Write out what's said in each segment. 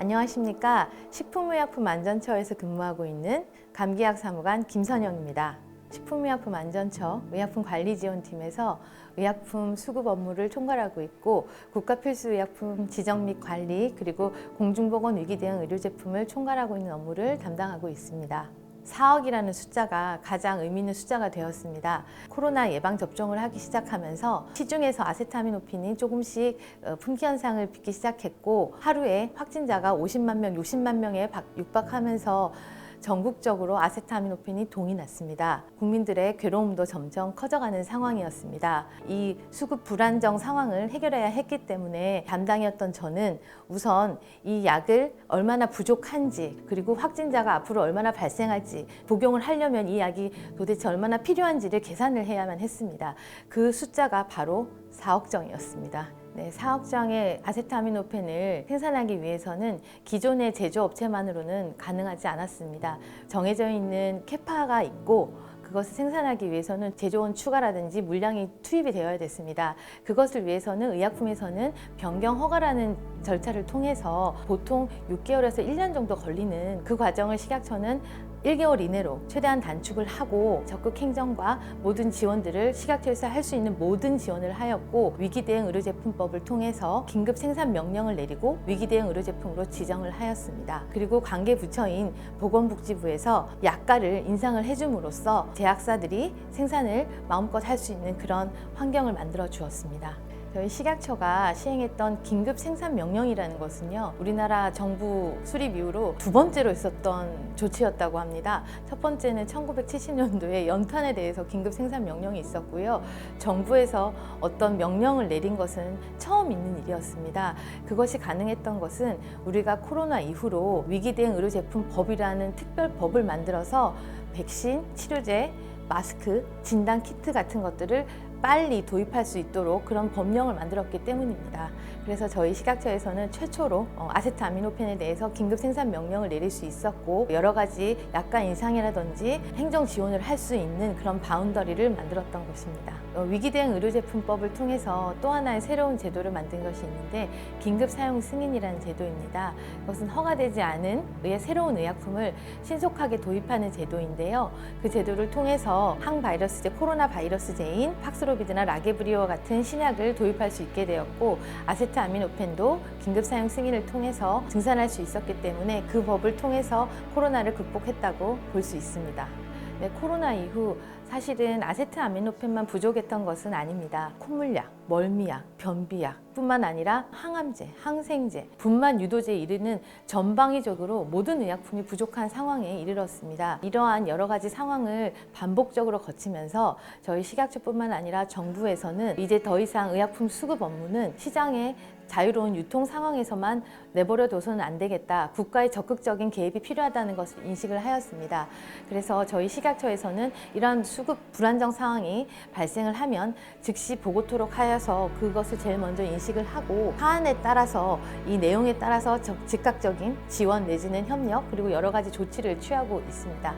안녕하십니까. 식품의약품안전처에서 근무하고 있는 감기약 사무관 김선영입니다. 식품의약품 안전처 의약품관리지원팀에서 의약품 수급 업무를 총괄하고 있고 국가필수의약품 지정 및 관리 그리고 공중보건 위기 대응 의료 제품을 총괄하고 있는 업무를 담당하고 있습니다. 4억이라는 숫자가 가장 의미 있는 숫자가 되었습니다. 코로나 예방 접종을 하기 시작하면서 시중에서 아세타미노핀이 조금씩 어, 품귀 현상을 빚기 시작했고 하루에 확진자가 50만 명, 60만 명에 박- 육박하면서 전국적으로 아세타미노핀이 동이 났습니다. 국민들의 괴로움도 점점 커져가는 상황이었습니다. 이 수급 불안정 상황을 해결해야 했기 때문에 담당이었던 저는 우선 이 약을 얼마나 부족한지 그리고 확진자가 앞으로 얼마나 발생할지 복용을 하려면 이 약이 도대체 얼마나 필요한지를 계산을 해야만 했습니다. 그 숫자가 바로 4억 정이었습니다. 네, 4억 장의 아세타미노펜을 생산하기 위해서는 기존의 제조업체만으로는 가능하지 않았습니다. 정해져 있는 캐파가 있고 그것을 생산하기 위해서는 제조원 추가라든지 물량이 투입이 되어야 됐습니다. 그것을 위해서는 의약품에서는 변경 허가라는 절차를 통해서 보통 6개월에서 1년 정도 걸리는 그 과정을 식약처는 1개월 이내로 최대한 단축을 하고 적극 행정과 모든 지원들을 식약처에서 할 수 있는 모든 지원을 하였고 위기 대응 의료제품법을 통해서 긴급 생산 명령을 내리고 위기 대응 의료제품으로 지정을 하였습니다. 그리고 관계 부처인 보건복지부에서 약가를 인상을 해줌으로써 제약사들이 생산을 마음껏 할 수 있는 그런 환경을 만들어 주었습니다. 저희 식약처가 시행했던 긴급 생산 명령이라는 것은요, 우리나라 정부 수립 이후로 두 번째로 있었던 조치였다고 합니다. 첫 번째는 1970년도에 연탄에 대해서 긴급 생산 명령이 있었고요. 정부에서 어떤 명령을 내린 것은 처음 있는 일이었습니다. 그것이 가능했던 것은 우리가 코로나 이후로 위기 대응 의료 제품 법이라는 특별 법을 만들어서 백신, 치료제, 마스크, 진단 키트 같은 것들을 빨리 도입할 수 있도록 그런 법령을 만들었기 때문입니다. 그래서 저희 식약처에서는 최초로 어, 아세트아미노펜에 대해서 긴급 생산 명령을 내릴 수 있었고 여러 가지 약간 인상이라든지 행정 지원을 할 수 있는 그런 바운더리를 만들었던 것입니다. 어, 위기 대응 의료제품법을 통해서 또 하나의 새로운 제도를 만든 것이 있는데 긴급 사용 승인이라는 제도입니다. 그것은 허가되지 않은 의의 새로운 의약품을 신속하게 도입하는 제도인데요. 그 제도를 통해서 항바이러스제, 코로나 바이러스제인 팍스로비드나 라게브리오와 같은 신약을 도입할 수 있게 되었고 아세트아미노펜도 긴급 사용 승인을 통해서 증산할 수 있었기 때문에 그 법을 통해서 코로나를 극복했다고 볼 수 있습니다. 네, 코로나 이후 사실은 아세트아미노펜만 부족했던 것은 아닙니다. 콧물약, 멀미약, 변비약 뿐만 아니라 항암제, 항생제, 분만 유도제에 이르는 전방위적으로 모든 의약품이 부족한 상황에 이르렀습니다. 이러한 여러 가지 상황을 반복적으로 거치면서 저희 식약처뿐만 아니라 정부에서는 이제 더 이상 의약품 수급 업무는 시장에 자유로운 유통 상황에서만 내버려 둬서는 안 되겠다. 국가의 적극적인 개입이 필요하다는 것을 인식을 하였습니다. 그래서 저희 식약처에서는 이러한 수급 불안정 상황이 발생을 하면 즉시 보고토록 하여 서 그것을 제일 먼저 인식을 하고 사안에 따라서 이 내용에 따라서 적- 즉각적인 지원 내지는 협력 그리고 여러 가지 조치를 취하고 있습니다.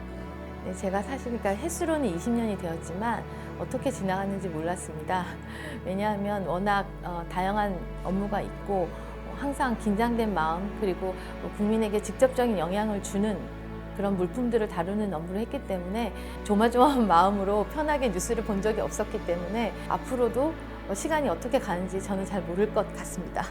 네, 제가 사실 그러니까 횟수로는 20년이 되었지만 어떻게 지나갔는지 몰랐습니다. 왜냐하면 워낙 어, 다양한 업무가 있고 어, 항상 긴장된 마음 그리고 국민에게 직접적인 영향을 주는 그런 물품들을 다루는 업무를 했기 때문에 조마조마한 마음으로 편하게 뉴스를 본 적이 없었기 때문에 앞으로도 어, 시간이 어떻게 가는지 저는 잘 모를 것 같습니다.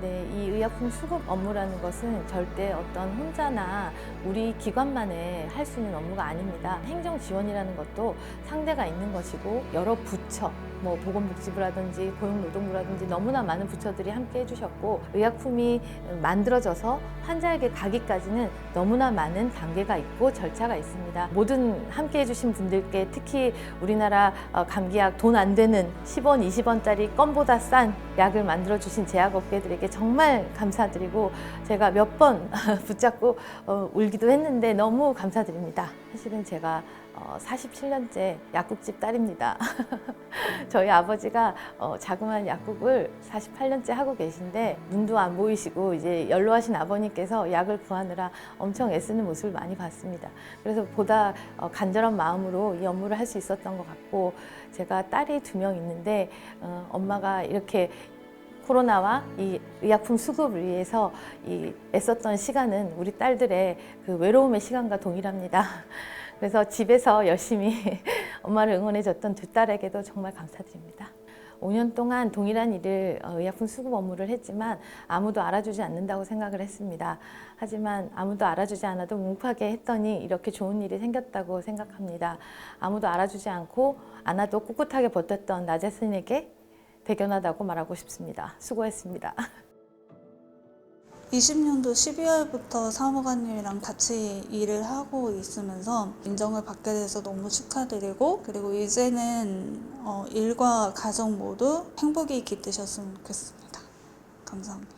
네, 이 의약품 수급 업무라는 것은 절대 어떤 혼자나 우리 기관만에 할수 있는 업무가 아닙니다. 행정 지원이라는 것도 상대가 있는 것이고 여러 부처, 뭐 보건복지부라든지 고용노동부라든지 너무나 많은 부처들이 함께 해주셨고 의약품이 만들어져서 환자에게 가기까지는 너무나 많은 단계가 있고 절차가 있습니다. 모든 함께 해주신 분들께 특히 우리나라 어, 감기약 돈 안 되는 10원, 20원짜리 껌보다 싼 약을 만들어 주신 제약업계들에게 정말 감사드리고 제가 몇 번 붙잡고 어, 울기도 했는데 너무 감사드립니다. 사실은 제가 어, 47년째 약국집 딸입니다. 저희 아버지가 어, 자그마한 약국을 48년째 하고 계신데 눈도 안 보이시고 이제 연로하신 아버님께서 약을 구하느라 엄청 애쓰는 모습을 많이 봤습니다. 그래서 보다 어, 간절한 마음으로 이 업무를 할 수 있었던 것 같고 제가 딸이 두 명 있는데 어, 엄마가 이렇게 코로나와 이 의약품 수급을 위해서 이 애썼던 시간은 우리 딸들의 그 외로움의 시간과 동일합니다. 그래서 집에서 열심히 엄마를 응원해줬던 두 딸에게도 정말 감사드립니다. 5년 동안 동일한 일을 어, 의약품 수급 업무를 했지만 아무도 알아주지 않는다고 생각을 했습니다. 하지만 아무도 알아주지 않아도 뭉하게 했더니 이렇게 좋은 일이 생겼다고 생각합니다. 아무도 알아주지 않고 않아도 꿋꿋하게 버텼던 나 자신에게 대견하다고 말하고 싶습니다. 수고했습니다. 20년도 12월부터 사무관님이랑 같이 일을 하고 있으면서 인정을 받게 돼서 너무 축하드리고 그리고 이제는 어, 일과 가정 모두 행복이 깃드셨으면 좋겠습니다. 감사합니다.